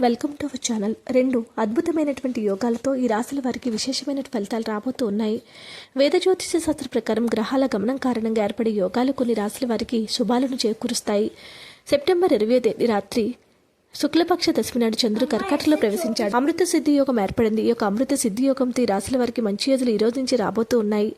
Welcome to our channel రెండు అద్భుతమైనటువంటి యోగాలతో ఈ రాశుల వారికి విశేషమైన ఫలితాలు రాబోతూ ఉన్నాయి. వేద జ్యోతిష శాస్త్ర ప్రకారం గ్రహాల గమనం కారణంగా ఏర్పడే యోగాలు కొన్ని రాశుల వారికి శుభాలను చేకూరుస్తాయి. సెప్టెంబర్ ఇరవై తేదీ రాత్రి శుక్లపక్ష దశమి నాడు చంద్రుడు కర్కాటకలో ప్రవేశించాడు. అమృత సిద్ధి యోగం ఏర్పడింది. ఈ యొక్క అమృత సిద్ధి యోగంతో ఈ రాశుల వారికి మంచి రోజులు ఈ రోజు నుంచి రాబోతూ ఉన్నాయి.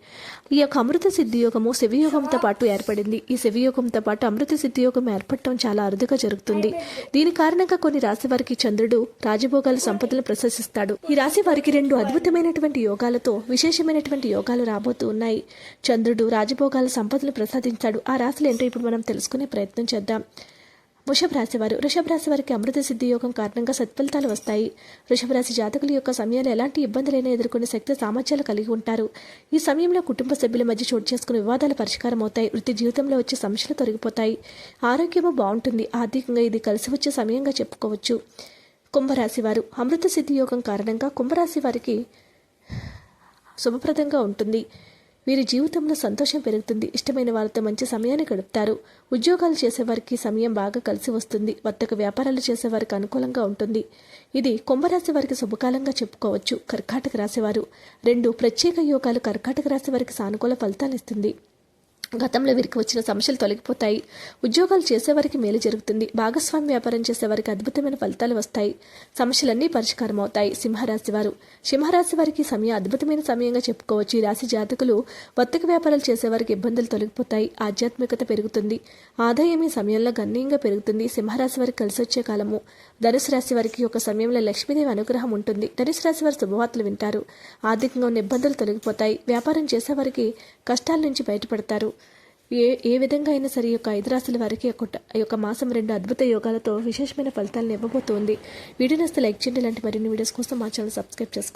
ఈ యొక్క అమృత సిద్ధి యోగము శివ యోగంతో పాటు ఏర్పడింది. ఈ శివ యోగంతో పాటు అమృత సిద్ధి యోగం ఏర్పడటం చాలా అరుదుగా జరుగుతుంది. దీని కారణంగా కొన్ని రాశి వారికి చంద్రుడు రాజభోగాల సంపదలు ప్రశంసిస్తాడు. ఈ రాశి వారికి రెండు అద్భుతమైనటువంటి యోగాలతో విశేషమైనటువంటి యోగాలు రాబోతూ ఉన్నాయి. చంద్రుడు రాజభోగాల సంపదలు ప్రసాదించాడు. ఆ రాశులు ఏంటో ఇప్పుడు మనం తెలుసుకునే ప్రయత్నం చేద్దాం. వృషభ రాశి వారు. వృషభ రాశి వారికి అమృత సిద్ధి యోగం కారణంగా సత్ఫలితాలు వస్తాయి. వృషభ రాశి జాతకుల యొక్క సమయంలో ఎలాంటి ఇబ్బందులైనా ఎదుర్కొనే శక్తి సామర్థ్యాలు కలిగి ఉంటారు. ఈ సమయంలో కుటుంబ సభ్యుల మధ్య చోటు చేసుకునే వివాదాలు పరిష్కారం అవుతాయి. వృత్తి జీవితంలో వచ్చే సమస్యలు తొలగిపోతాయి. ఆరోగ్యము బాగుంటుంది. ఆర్థికంగా ఇది కలిసి వచ్చే సమయంగా చెప్పుకోవచ్చు. కుంభరాశి వారు. అమృత సిద్ధి యోగం కారణంగా కుంభరాశి వారికి శుభప్రదంగా ఉంటుంది. వీరి జీవితంలో సంతోషం పెరుగుతుంది. ఇష్టమైన వారితో మంచి సమయాన్ని గడుపుతారు. ఉద్యోగాలు చేసేవారికి సమయం బాగా కలిసి వస్తుంది. వర్తక వ్యాపారాలు చేసేవారికి అనుకూలంగా ఉంటుంది. ఇది కుంభరాశి వారికి శుభకాలంగా చెప్పుకోవచ్చు. కర్కాటక రాశివారు రెండు ప్రత్యేక యోగాలు కర్కాటక రాశి వారికి సానుకూల ఫలితాలు ఇస్తుంది. గతంలో వీరికి వచ్చిన సమస్యలు తొలగిపోతాయి. ఉద్యోగాలు చేసేవారికి మేలు జరుగుతుంది. భాగస్వామి వ్యాపారం చేసేవారికి అద్భుతమైన ఫలితాలు వస్తాయి. సమస్యలన్నీ పరిష్కారం అవుతాయి సింహరాశి వారు. సింహరాశి వారికి సమయం అద్భుతమైన సమయంగా చెప్పుకోవచ్చు. ఈ రాశి జాతకులు వర్తక వ్యాపారాలు చేసేవారికి ఇబ్బందులు తొలగిపోతాయి. ఆధ్యాత్మికత పెరుగుతుంది. ఆదాయం ఈ సమయంలో గణనీయంగా పెరుగుతుంది. సింహరాశి వారికి కలిసి వచ్చే కాలము. ధనుసు రాశి వారికి ఒక సమయంలో లక్ష్మీదేవి అనుగ్రహం ఉంటుంది. ధనుసు రాశి వారు శుభవార్తలు వింటారు. ఆర్థికంగా ఉన్న ఇబ్బందులు తొలగిపోతాయి. వ్యాపారం చేసేవారికి కష్టాల నుంచి బయటపడతారు. ఏ ఏ విధంగా అయినా సరే యొక్క ఐదు రాశుల వారికి ఈ యొక్క మాసం రెండు అద్భుత యోగాలతో విశేషమైన ఫలితాలను ఇవ్వబోతోంది. వీడియో నస్తే లైక్ చేయండి ఇలాంటి మరిన్ని వీడియోస్ కోసం మా ఛానల్ సబ్స్క్రైబ్ చేసుకోండి.